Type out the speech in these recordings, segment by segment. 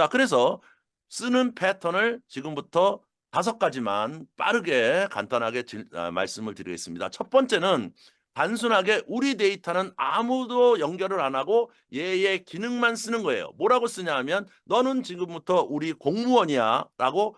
자, 그래서 쓰는 패턴을 지금부터 다섯 가지만 빠르게 간단하게 질- 아, 말씀을 드리겠습니다. 첫 번째는 단순하게 우리 데이터는 아무도 연결을 안 하고 얘의 기능만 쓰는 거예요. 뭐라고 쓰냐 하면 너는 지금부터 우리 공무원이야 라고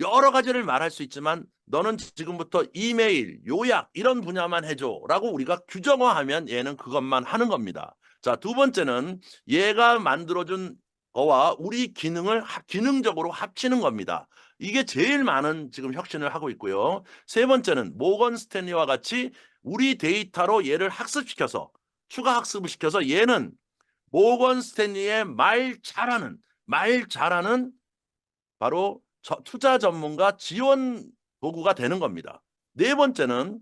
여러 가지를 말할 수 있지만 너는 지금부터 이메일, 요약 이런 분야만 해줘 라고 우리가 규정화하면 얘는 그것만 하는 겁니다. 자, 두 번째는 얘가 만들어준 거와 우리 기능을 합- 기능적으로 합치는 겁니다. 이게 제일 많은 지금 혁신을 하고 있고요. 세 번째는 모건 스탠리와 같이 우리 데이터로 얘를 학습시켜서 추가 학습을 시켜서 얘는 모건 스탠리의 말 잘하는 말 잘하는 바로 저- 투자 전문가 지원 도구가 되는 겁니다. 네 번째는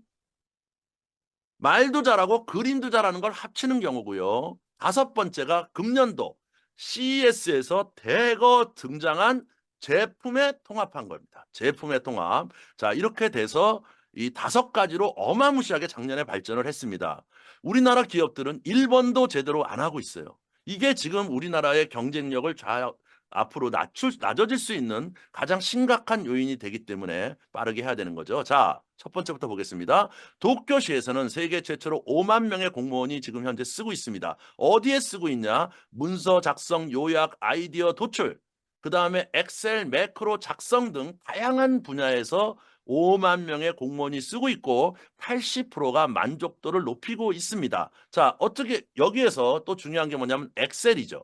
말도 잘하고 그림도 잘하는 걸 합치는 경우고요. 다섯 번째가 금년도 CES에서 대거 등장한 제품에 통합한 겁니다. 제품의 통합. 자, 이렇게 돼서 이 다섯 가지로 어마무시하게 작년에 발전을 했습니다. 우리나라 기업들은 1번도 제대로 안 하고 있어요. 이게 지금 우리나라의 경쟁력을 좌, 앞으로 낮출, 낮아질 수 있는 가장 심각한 요인이 되기 때문에 빠르게 해야 되는 거죠. 자, 첫 번째부터 보겠습니다. 도쿄시에서는 세계 최초로 5만 명의 공무원이 지금 현재 쓰고 있습니다. 어디에 쓰고 있냐? 문서 작성, 요약, 아이디어 도출, 그 다음에 엑셀, 매크로 작성 등 다양한 분야에서 5만 명의 공무원이 쓰고 있고 80%가 만족도를 높이고 있습니다. 자, 어떻게 여기에서 또 중요한 게 뭐냐면 엑셀이죠.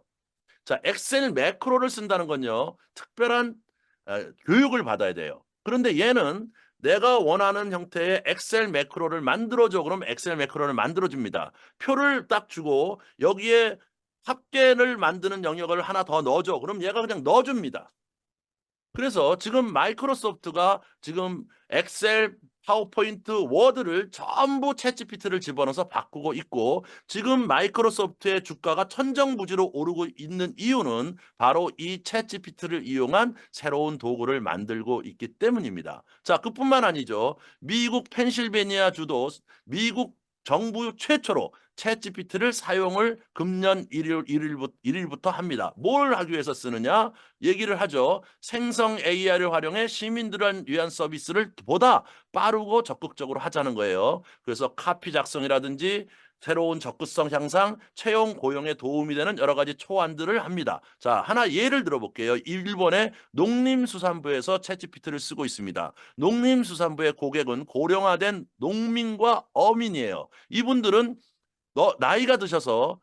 자, 엑셀 매크로를 쓴다는 건요. 특별한 에, 교육을 받아야 돼요. 그런데 얘는 내가 원하는 형태의 엑셀 매크로를 만들어줘. 그럼 엑셀 매크로를 만들어줍니다. 표를 딱 주고 여기에 합계를 만드는 영역을 하나 더 넣어줘. 그럼 얘가 그냥 넣어줍니다. 그래서 지금 마이크로소프트가 지금 엑셀, 파워포인트, 워드를 전부 챗GPT를 집어넣어서 바꾸고 있고 지금 마이크로소프트의 주가가 천정부지로 오르고 있는 이유는 바로 이 챗GPT를 이용한 새로운 도구를 만들고 있기 때문입니다. 자, 그뿐만 아니죠. 미국 펜실베니아 주도 미국 정부 최초로 챗GPT를 사용을 금년 1일, 1일부터, 1일부터 합니다. 뭘 하기 위해서 쓰느냐? 얘기를 하죠. 생성 AI를 활용해 시민들을 위한 서비스를 보다 빠르고 적극적으로 하자는 거예요. 그래서 카피 작성이라든지 새로운 적극성 향상, 채용 고용에 도움이 되는 여러 가지 초안들을 합니다. 자, 하나 예를 들어볼게요. 일본의 농림수산부에서 챗GPT를 쓰고 있습니다. 농림수산부의 고객은 고령화된 농민과 어민이에요. 이분들은 너 나이가 드셔서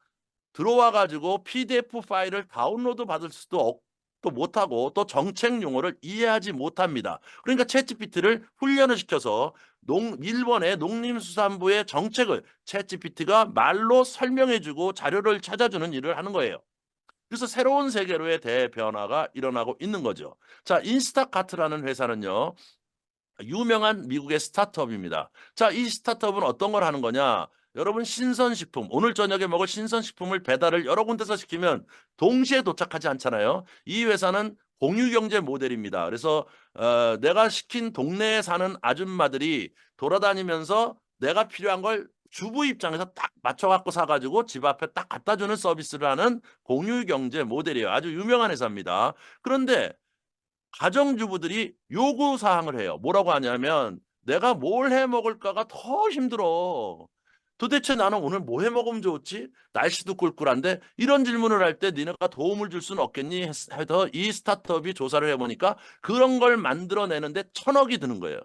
들어와 가지고 PDF 파일을 다운로드 받을 수도 없, 또 못하고 또 정책 용어를 이해하지 못합니다. 그러니까 챗GPT를 훈련을 시켜서 농 일본의 농림수산부의 정책을 챗GPT가 말로 설명해주고 자료를 찾아주는 일을 하는 거예요. 그래서 새로운 세계로의 대변화가 일어나고 있는 거죠. 자, 인스타카트라는 회사는요. 유명한 미국의 스타트업입니다. 자, 이 스타트업은 어떤 걸 하는 거냐? 여러분 신선식품, 오늘 저녁에 먹을 신선식품을 배달을 여러 군데서 시키면 동시에 도착하지 않잖아요. 이 회사는 공유경제 모델입니다. 그래서 어, 내가 시킨 동네에 사는 아줌마들이 돌아다니면서 내가 필요한 걸 주부 입장에서 딱 맞춰갖고 사가지고 집 앞에 딱 갖다 주는 서비스를 하는 공유경제 모델이에요. 아주 유명한 회사입니다. 그런데 가정주부들이 요구 사항을 해요. 뭐라고 하냐면 내가 뭘 해 먹을까가 더 힘들어. 도대체 나는 오늘 뭐 해 먹으면 좋지? 날씨도 꿀꿀한데 이런 질문을 할 때 니네가 도움을 줄 수는 없겠니? 했- 해서 이 스타트업이 조사를 해보니까 그런 걸 만들어내는데 천억이 드는 거예요.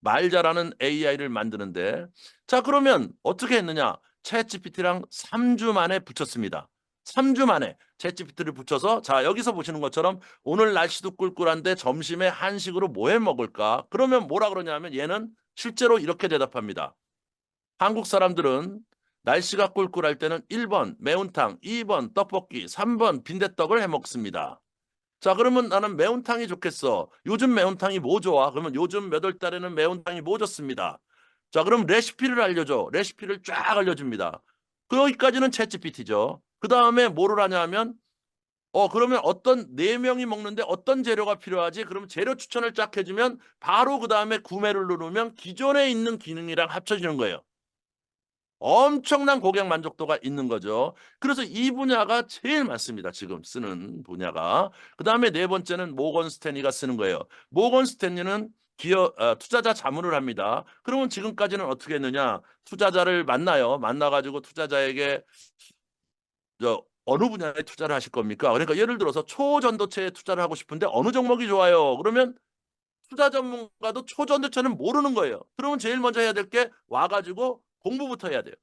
말 잘하는 AI를 만드는데 자 그러면 어떻게 했느냐? 챗GPT랑 3주 만에 붙였습니다. 3주 만에 챗GPT를 붙여서 자 여기서 보시는 것처럼 오늘 날씨도 꿀꿀한데 점심에 한식으로 뭐 해 먹을까? 그러면 뭐라 그러냐면 얘는 실제로 이렇게 대답합니다. 한국 사람들은 날씨가 꿀꿀할 때는 1번 매운탕, 2번 떡볶이, 3번 빈대떡을 해 먹습니다. 자, 그러면 나는 매운탕이 좋겠어. 요즘 매운탕이 뭐 좋아? 그러면 요즘 몇 월 달에는 매운탕이 뭐 좋습니다. 자, 그럼 레시피를 알려줘. 레시피를 쫙 알려줍니다. 거기까지는 챗GPT죠. 그 다음에 뭐를 하냐면, 어, 그러면 어떤, 네 명이 먹는데 어떤 재료가 필요하지? 그러면 재료 추천을 쫙 해주면 바로 그 다음에 구매를 누르면 기존에 있는 기능이랑 합쳐지는 거예요. 엄청난 고객 만족도가 있는 거죠. 그래서 이 분야가 제일 많습니다. 지금 쓰는 분야가. 그 다음에 네 번째는 모건 스탠리가 쓰는 거예요. 모건 스탠리는 기업 어, 투자자 자문을 합니다. 그러면 지금까지는 어떻게 했느냐? 투자자를 만나요. 만나 가지고 투자자에게 저 어느 분야에 투자를 하실 겁니까? 그러니까 예를 들어서 초전도체에 투자를 하고 싶은데 어느 종목이 좋아요? 그러면 투자 전문가도 초전도체는 모르는 거예요. 그러면 제일 먼저 해야 될 게 와가지고 공부부터 해야 돼요.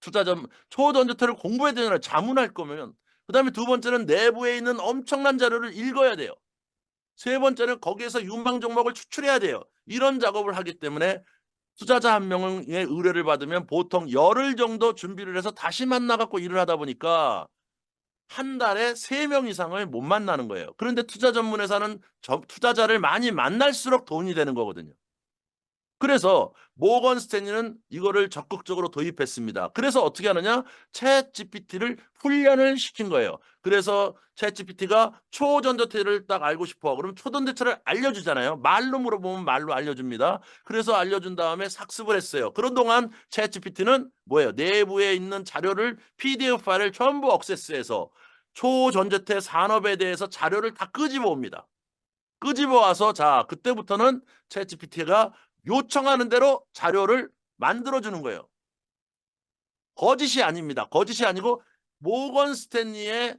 투자 전 초전도체를 공부해야 되잖아요. 자문할 거면. 그 다음에 두 번째는 내부에 있는 엄청난 자료를 읽어야 돼요. 세 번째는 거기에서 유망 종목을 추출해야 돼요. 이런 작업을 하기 때문에 투자자 한 명의 의뢰를 받으면 보통 열흘 정도 준비를 해서 다시 만나갖고 일을 하다 보니까 한 달에 세 명 이상을 못 만나는 거예요. 그런데 투자 전문 회사는 저- 투자자를 많이 만날수록 돈이 되는 거거든요. 그래서 모건 스탠리는 이거를 적극적으로 도입했습니다. 그래서 어떻게 하느냐? 챗 GPT를 훈련을 시킨 거예요. 그래서 챗 GPT가 초전도체를 딱 알고 싶어. 그럼 초전도체를 알려주잖아요. 말로 물어보면 말로 알려줍니다. 그래서 알려준 다음에 삭습을 했어요. 그런 동안 챗 GPT는 뭐예요? 내부에 있는 자료를 PDF 파일을 전부 억세스해서 초전도체 산업에 대해서 자료를 다 끄집어 옵니다. 끄집어 와서 자 그때부터는 챗 GPT가 요청하는 대로 자료를 만들어주는 거예요. 거짓이 아닙니다. 거짓이 아니고 모건 스탠리의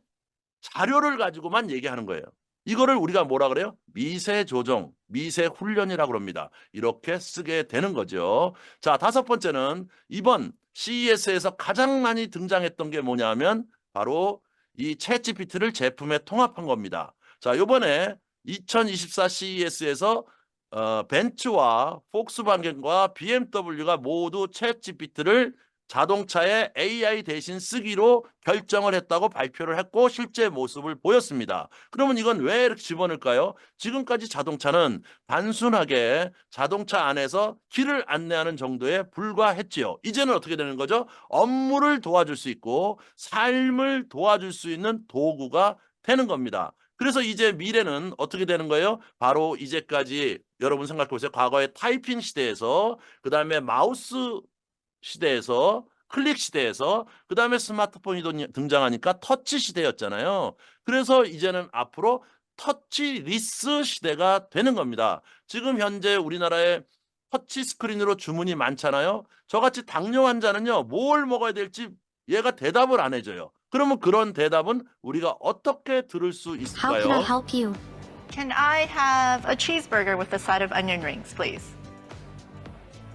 자료를 가지고만 얘기하는 거예요. 이거를 우리가 뭐라 그래요? 미세 조정, 미세 훈련이라고 합니다. 이렇게 쓰게 되는 거죠. 자, 다섯 번째는 이번 CES에서 가장 많이 등장했던 게 뭐냐면 바로 이 챗GPT를 제품에 통합한 겁니다. 자, 요번에 2024 CES에서 어, 벤츠와 폭스바겐과 BMW가 모두 챗GPT를 자동차에 AI 대신 쓰기로 결정을 했다고 발표를 했고 실제 모습을 보였습니다. 그러면 이건 왜 이렇게 집어넣을까요? 지금까지 자동차는 단순하게 자동차 안에서 길을 안내하는 정도에 불과했지요. 이제는 어떻게 되는 거죠? 업무를 도와줄 수 있고 삶을 도와줄 수 있는 도구가 되는 겁니다. 그래서 이제 미래는 어떻게 되는 거예요? 바로 이제까지 여러분 생각해 보세요. 과거에 타이핑 시대에서 그 다음에 마우스 시대에서 클릭 시대에서 그 다음에 스마트폰이 돈- 등장하니까 터치 시대였잖아요. 그래서 이제는 앞으로 터치리스 시대가 되는 겁니다. 지금 현재 우리나라에 터치 스크린으로 주문이 많잖아요. 저같이 당뇨 환자는요. 뭘 먹어야 될지 얘가 대답을 안 해줘요. 그러면 그런 대답은 우리가 어떻게 들을 수 How can I 있을까요? help you? Can I have a cheeseburger with a side of onion rings, please?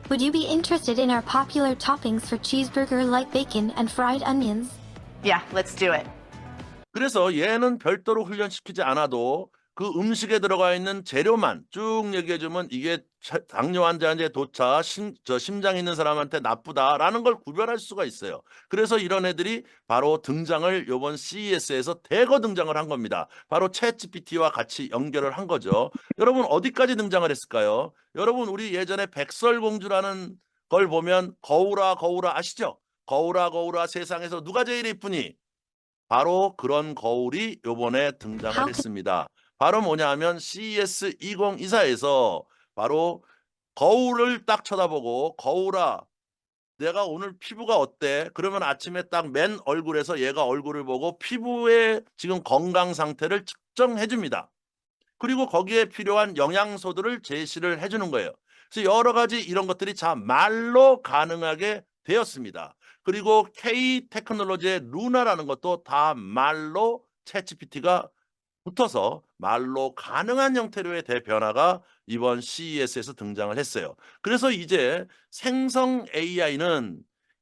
Would you be interested in our popular toppings for cheeseburger like bacon and fried onions? Yeah, let's do it. 그래서 얘는 별도로 훈련시키지 않아도 그 음식에 들어가 있는 재료만 쭉 얘기해 주면 이게 차- 당뇨 환자한테 도차 심, 저 심장 있는 사람한테 나쁘다라는 걸 구별할 수가 있어요. 그래서 이런 애들이 바로 등장을 이번 CES에서 대거 등장을 한 겁니다. 바로 챗GPT와 같이 연결을 한 거죠. 여러분 어디까지 등장을 했을까요? 여러분 우리 예전에 백설공주라는 걸 보면 거울아 거울아 아시죠? 거울아 거울아 세상에서 누가 제일 이쁘니? 바로 그런 거울이 요번에 등장을 How 했습니다. 바로 뭐냐 하면 CES 2024에서 바로 거울을 딱 쳐다보고 거울아 내가 오늘 피부가 어때? 그러면 아침에 딱 맨 얼굴에서 얘가 얼굴을 보고 피부의 지금 건강 상태를 측정해 줍니다. 그리고 거기에 필요한 영양소들을 제시를 해 주는 거예요. 그래서 여러 가지 이런 것들이 자 말로 가능하게 되었습니다. 그리고 K 테크놀로지의 루나라는 것도 다 말로 챗GPT가 붙어서 말로 가능한 형태로의 대변화가 이번 CES에서 등장을 했어요. 그래서 이제 생성 AI는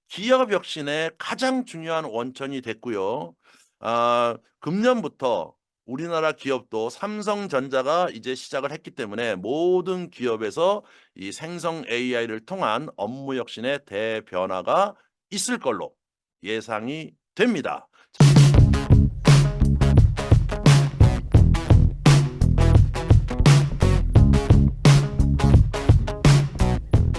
기업 혁신의 가장 중요한 원천이 됐고요. 아, 금년부터 우리나라 기업도 삼성전자가 이제 시작을 했기 때문에 모든 기업에서 이 생성 AI를 통한 업무 혁신의 대변화가 있을 걸로 예상이 됩니다.